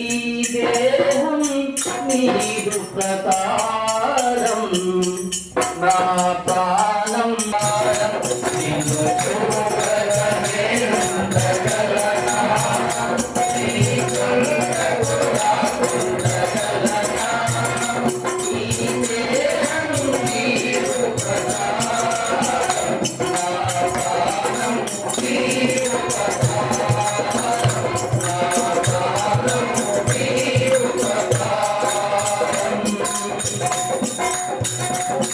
ఈ దేహం నీరు ప్రకారం నా ప్రాణం